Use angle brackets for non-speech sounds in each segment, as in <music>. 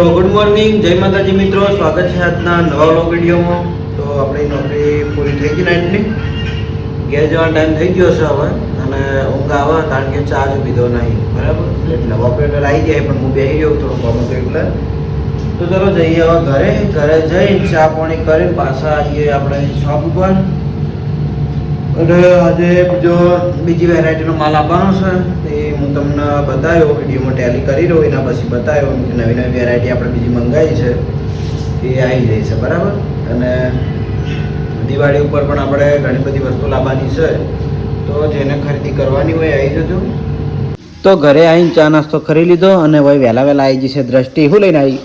તો good morning જય માતાજી મિત્રો, સ્વાગત છે આજના નવા વ્લોગ વિડીયોમાં. તો આપણી નોકરી પૂરી થઈ ગઈ નાઇટની. ઘેર જવાનો ટાઈમ થઈ ગયો છે હવે, અને ઊંઘ આવે કારણ કે ચા જ પીધો નહીં. બરાબર? એટલે ઓપરેટર આવી જાય પણ હું બેસી ગયો થોડું કામ હતું એટલે. તો ચલો જઈએ હવે ઘરે. ઘરે જઈને ચા પાણી કરીને પાછા આવીએ આપણે શોપ ઉપર. અને આજે બીજો, બીજી વેરાયટીનો માલ આપવાનો છે. તે હું તમને બતાવ્યો, વિડીયોમાં ટેલી કરી રહ્યો, એના પછી બતાવ્યો નવી નવી વેરાયટી આપણે બીજી મંગાવી છે, એ આવી જાય છે, બરાબર? અને દિવાળી ઉપર પણ આપણે ઘણી બધી વસ્તુ લાવવાની છે, તો જેને ખરીદી કરવાની હોય આવી જજો. તો ઘરે આવીને ચા નાસ્તો કરી લીધો અને ભાઈ વહેલા વહેલા આવી જશે દ્રષ્ટિ. શું લઈને આવી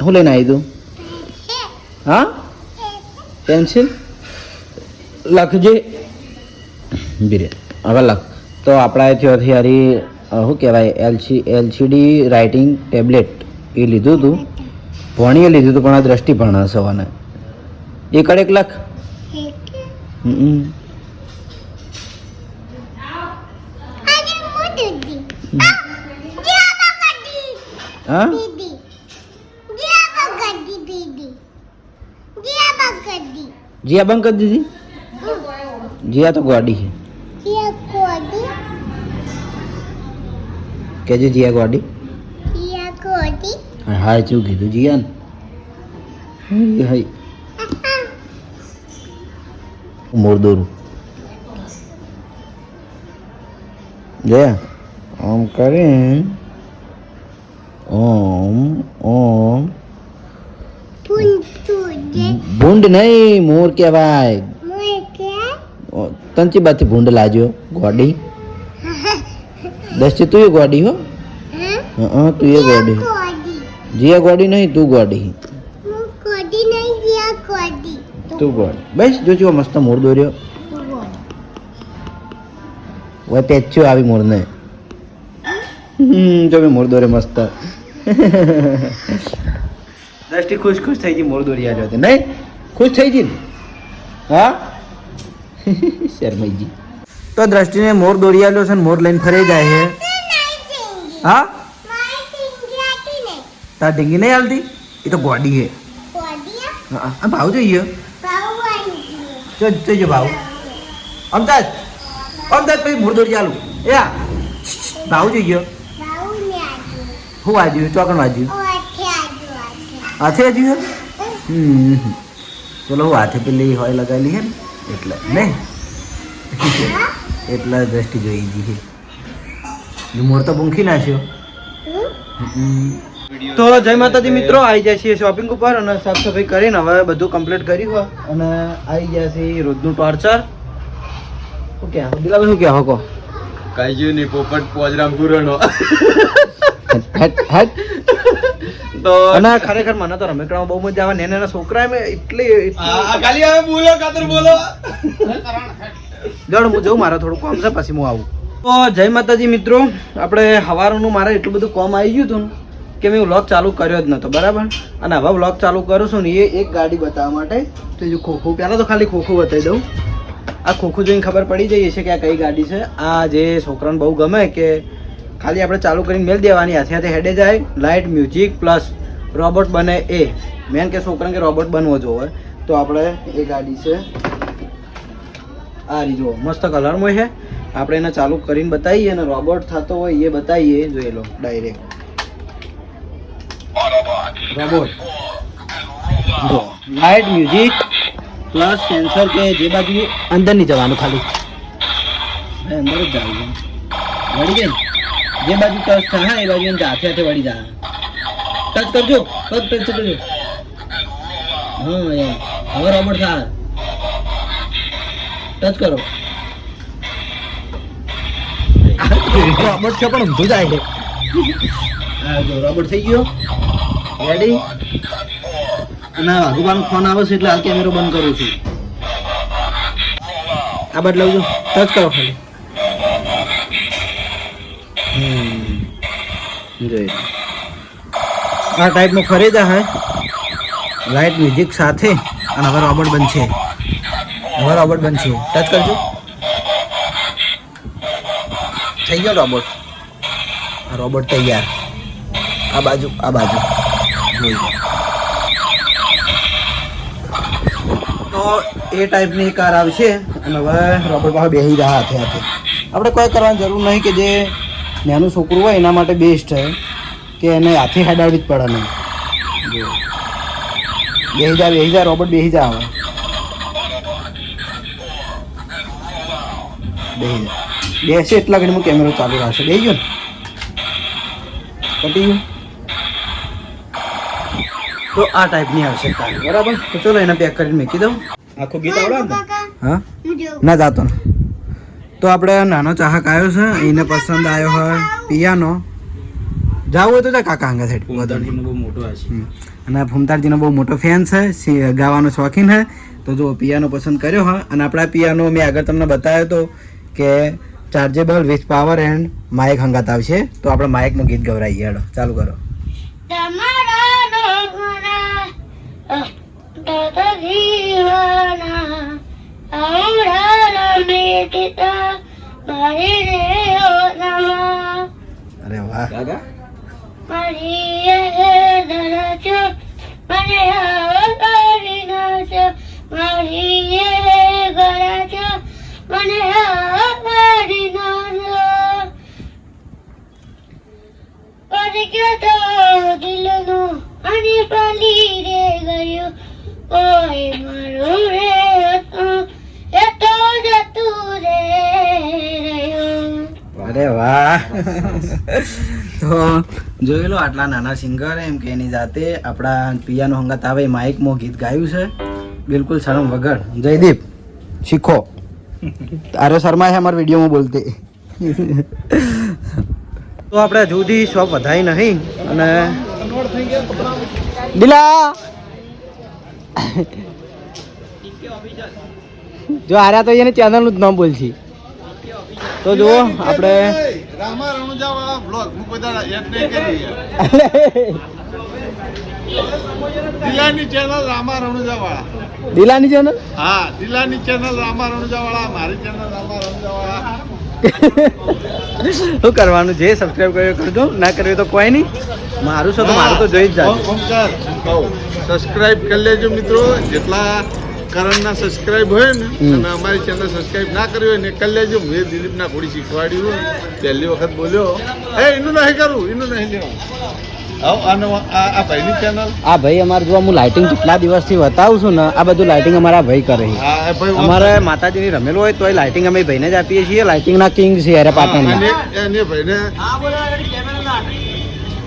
શું લઈને આવી દઉં? હા? પેન્સિલ લખજે. બીરે. હવે લખ. તો આપણા ત્યાંથી શું કહેવાય, એલસી, એલસીડી રાઇટિંગ ટેબ્લેટ. એ લીધું હતું. ભણીએ લીધું હતું, પણ આ દ્રષ્ટિ ભણે સવાને એક અડેક લાખ? હા? જીયા બંધ કરી દીધી? જીયા તો ગોડી છે. કેજે જીયા ગોડી હા શું કીધું? જીયા ને? હાય મોરદોરું જયા ઓમ કરે. ઓમ ઓમ. ભૂંડ નહીં મોર કહેવાય. તંચી બાથી ભૂંડ લાજો ગોડી. દસ્તી તું ગોડી હો. હા તું એ ગોડી. જીયા ગોડી નહીં તું ગોડી. તું ગોડી. બસ જોજો મસ્ત મોર દોર્યો. ઓ તેચ્યો આવી મોરને હમ જો મેં મોર દોરે મસ્ત. દ્રષ્ટિ ખુશ ખુશ થઈ ગઈ મોર દોરી આવ્યો હતો નહીં? ખુશ થઈ ગઈ ને? હા? <laughs> શરમાઈજી. તો દ્રષ્ટિને મોર દોરી આવ્યો છે મોર લઈને ફરી જાય છે. હા? તાર ઢીંગી નહીં હાલતી? એ તો ગોડી છે. હા ભાવ જોઈએ. જો, જોજો ભાવ. અમદાજ અમદાજ પછી મોર દોરી ચાલુ એ ભાવ જોઈએ. હું વાજ્યું? ચોકણ વાજ્યું? હાથે વાજ્યું હમ ચલો હાથે પેલી હોય લગાવેલી હે ને. એટલે નહીં? એટલા દ્રષ્ટિ જોઈ ગઈ છે. મોર તો પૂંખી નાખ્યો. તો જય માતાજી મિત્રો આવી જાય છે શોપિંગ ઉપર અને સાફ સફાઈ કરીને હવે બધું કમ્પ્લીટ કરી હોય અને આવી ગયા છે રોજનું ટોર્ચર શું કે દિલાભાઈ શું કે હકો કાજુ નહીં પોપટ પોજરામ પૂરણો હેટ હેટ. તો અને ખરેખર મને તો રમકડામાં બહુ મજા આવે નેના છોકરા એમ એટલી આ ખાલી હવે બોલો કાતર બોલો. જણ હું જઉં મારે થોડું કામ છે પછી હું આવું. તો જય માતાજી મિત્રો આપણે સવારનું મારે એટલું બધું કામ આવી ગયું હતું ને કે મેં વ્લોગ ચાલુ કર્યો જ નહોતો બરાબર? અને હવે વ્લોગ ચાલુ કરું છું ને એ એક ગાડી બતાવવા માટે. તો જો ખોખું પહેલાં તો ખાલી ખોખું બતાવી દઉં. આ ખોખું જોઈને ખબર પડી જઈએ છે કે આ કઈ ગાડી છે. આ જે છોકરાને બહુ ગમે કે ખાલી આપણે ચાલુ કરીને મેળ દેવાની હાથે હાથે હેડે જાય લાઇટ મ્યુઝિક પ્લસ રોબોટ બને એ. મેન કે છોકરાને કે રોબોટ બનવો જોવે તો આપણે એ ગાડી છે, આ જુઓ. મસ્ત કલરમાં છે. આપણે એને ચાલુ કરીને બતાવીએ અને રોબોટ થતો હોય એ બતાવીએ. જોઈ લો ડાયરેક્ટ રોબોટ. જો લાઇટ મ્યુઝિક પ્લસ સેન્સર કે જે બાજુ અંદર નહીં જવાનું ખાલી. અંદર જ જવાનું. જાય ને જે બાજુ ટચ થાય એ બાજુ એને હાથે હાથે વળી જાય. ટચ કરજો પગ ટચ કરજો હા એમ હવે રોબોટ થાય. ટચ કરો. રોબોટ છે પણ ઊંધું જાય છે. હા રોબોટ થઈ ગયો. રેડી અને વાઘુબાનો ફોન આવે છે એટલે આ કેમેરો બંધ કરું છું. આ બદલાવજો ટચ કરો ખાલી. હમ. જોઈ આ ટાઈપનો ખરીદા હે. લાઇટ મ્યુઝિક સાથે. અને હવે રોબોટ બનશે. હવે રોબોટ બનશે. ટચ કરજો. થઈ ગયો રોબોટ આ રોબોટ તૈયાર. આ બાજુ આ બાજુ. જોઈ. તો એ ટાઈપની કાર આવશે. અને હવે રોબોટ પાસે બેસી રહ્યા હાથે હાથે. આપણે કોઈ કરવાની જરૂર નહીં કે જે નાનું છોકરું હોય એના માટે બેસ્ટ છે કે એને હાથી હેડાડવી જ પડે નહીં. બે હજાર બે હજાર રોબોટ બેસી જા આવે. બેસી હજાર. બેસે એટલા ઘડીમાં કેમેરો ચાલુ રાખશે બે ગયો ને? પતી ગયું? તો આ ટાઈપની આવશે બરાબર? તો ચલો એને પેક કરીને મૂકી દઉં. આખું ગીત આવડે હા? ના જાતો ને. તો આપણે નાનો ચાહક આવ્યો છે એને પસંદ આવ્યો હોય પિયાનો. જાવું હોય તો જાય કાકા આંગા સાઈડ બહુ મોટો અને ફૂમતારજીનો બહુ મોટો ફેન છે ગાવાનો શોખીન છે તો જો પિયાનો પસંદ કર્યો હોય અને આપણા પિયાનો મેં આગળ તમને બતાવ્યો તો કે chargeable with power and mic હંગાત આવશે. તો આપણે માઇકનું ગીત ગવરાઈએ હેડો ચાલુ કરો. તમારા ડોંગરા દાદા દીવાના આવડા રમેતા મારી રે ઓનામાં અરે વાહ દાદા મારી એ દરજો મને આવકારી નાચો મારી એ ગરજો મને આવકારી નાચો પરગ્યો તો દિલનું અને પાલી રે ગયું ઓય મારું રે તો જોઈ લો આટલા નાના સિંગર એમ કે એની જાતે આપણા પિયાનો હંગાત આવે માઇકમાં ગીત ગાયું છે. બિલકુલ શરમ વગર. જયદીપ, શીખો. તારો શર્મા છે અમારા વિડીયોમાં બોલતી. તો આપણે જુદી શોપ વધારી નહીં અને દિલા! જો આર્યા તો એને ચેનલનું જ નામ બોલશી. તો જુઓ, આપણે રામા રણુજા વાળા બ્લોગ હું એડ નહીં કરી દિલાની ચેનલ રામા રણુજા વાળા દિલાની ચેનલ હા દિલાની ચેનલ રામા રણુજા વાળા મારી ચેનલ રામા રણુજા વાળા શું કરવાનું? જે સબસ્ક્રાઇબ કર્યો કરજો. ના કર્યો તો કોઈ નહીં. મારું છે તો મારું તો જોઈ જ જાય સબસ્ક્રાઇબ કરી લેજો મિત્રો. જેટલા કરણના સબસ્ક્રાઇબ હોય ને. અને અમારી ચેનલ સબસ્ક્રાઇબ ના કરી હોય ને કરી લેજો. મેં દિલીપના ઘોડી શીખવાડ્યું. હોય પહેલી વખત બોલ્યો. એ એનું નહીં કરું એનું નહીં લેવું. આવ આ આ ભાઈની ચેનલ આ ભાઈ અમારે જો હું લાઇટિંગ કેટલા દિવસથી બતાવું છું ને આ બધું લાઇટિંગ અમારા ભાઈ કરે છે. ભાઈ અમારે માતાજીની રમેલું હોય તોય લાઇટિંગ અમે ભાઈને જ આપીએ છીએ લાઇટિંગના કિંગ છે અરે હા, પાટણના. એને ભાઈને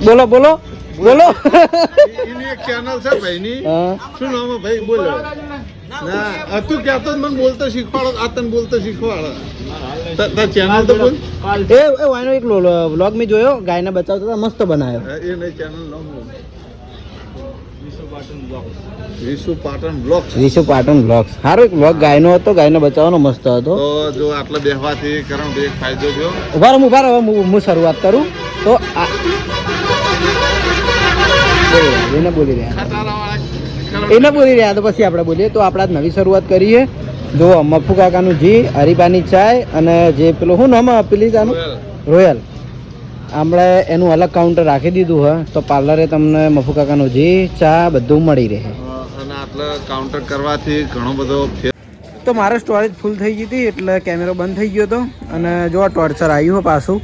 બોલો બોલો બોલો એની એક ચેનલ છે ભાઈની. શું નામ ભાઈ? બોલો. ના તું કહેતો જ મને બોલતો શીખવાડો આ તને બોલતો શીખવાડો. ત- તાર ચેનલ તો બોલ. એ એ વાયનો એક વ્લોગ મેં જોયો ગાયને બચાવતો તો મસ્ત બનાવ્યો. એ નહીં ચેનલ નો પાટણ પાટણ સારો એક વ્લોગ ગાયનો હતો ગાયને બચાવવાનો મસ્ત હતો. તો જો આટલા બેહવાથી કરણ ભાઈ ફાયદો થયો. ઊભા રહો ઊભા રહો હું શરૂઆત કરું. તો એને બોલી રહ્યા એને બોલી રહ્યા તો પછી આપણે બોલીએ. તો આપણે નવી શરૂઆત કરીએ. જો મફુ કાકાનું જી, હરીબાની ચાય અને જે પેલું, શું નામ પેલી ચાનું રોયલ. આપણે એનું અલગ કાઉન્ટર રાખી દીધું હોય તો પાર્લરે તમને મફુ કાકાનું જી, ચા બધું મળી રહે. અને આટલા કાઉન્ટર કરવાથી ઘણો બધો તો મારો સ્ટોરેજ ફૂલ થઈ ગઈ હતી એટલે કેમેરો બંધ થઈ ગયો હતો. અને જો આ ટોર્ચર આવ્યું પાછું.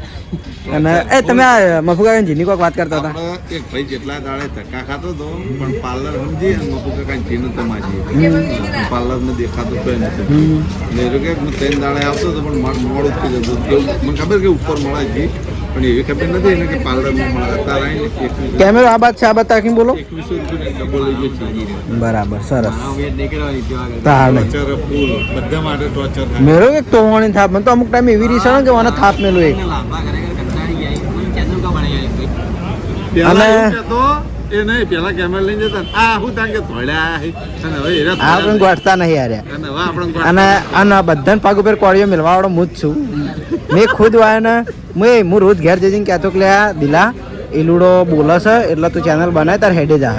અને એ તમે આ મફુ કાકાની જીની કોઈક વાત કરતા હતા. એક ભાઈ જેટલા દાડે ધક્કા ખાતો હતો પણ પાર્લર સમજી કાકા જીનો તમાજી પાર્લર ને દેખાતો તો નથી. ને કે હું ત્રણ દાડે આવતો હતો પણ મારું મોડું થઈ જતું મને ખબર કે ઉપર મળે જી પણ એવી ખબર નથી એને કે પાર્લરમાં કેમેરો આ બાદ છે આ બાદ તાકીને બોલો. બરાબર સરસ. બધા માટે ટોર્ચર મેરો એક તોવાની થાપ મને તો અમુક ટાઈમ એવી રીસ કે મને થાપ મેલું એક. અને- એ નહીં પેલા કેમેરા લઈને જતા આ હું તાણ કે અને હવે એરા આ ગોઠતા નહીં હાર્યા અને હવે આપણે અને અને બધાને પગ ઉપર કોળીઓ મેળવા વાળો હું જ છું. મેં ખુદ વાય ને મેં હું રોજ ઘેર જઈને કહેતો કે લે દિલા એ લૂડો બોલે છે એટલે તું ચેનલ બનાય તાર હેડે જા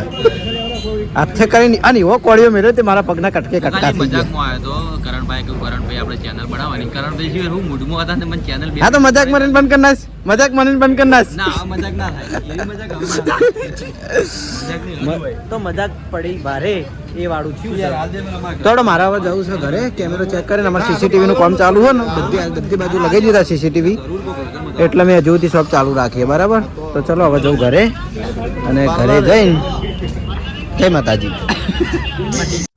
હાથે કરીને અને એવો કોળીઓ મેળ્યો તે મારા પગના કટકે કટકા થઈ ગયા. મજાકમાં આવ્યો તો કરણભાઈ કે કરણભાઈ આપણે ચેનલ બનાવવાની. કરણભાઈ શું હું મૂડમાં હતા ને મને ચેનલ હા તો મજાક મારીને બંધ કરી નાખ. મજાક મને બંધ કરી નાખ. ના મજાક ના થાય. મજાક. <laughs> તો મજાક પડી ભારે એ વાળું થયું મને માર. તો મારા હવે જવું છે ઘરે. કેમેરો ચેક કરીને અમારે સીસીટીવી નું કામ ચાલુ હોય ને બધી બધી બાજુ લગાવી દીધા સીસીટીવી. એટલે મેં હજુ સુધી શોપ ચાલુ રાખીએ બરાબર? તો ચલો હવે જવું ઘરે અને ઘરે જઈને. જય માતાજી. <laughs>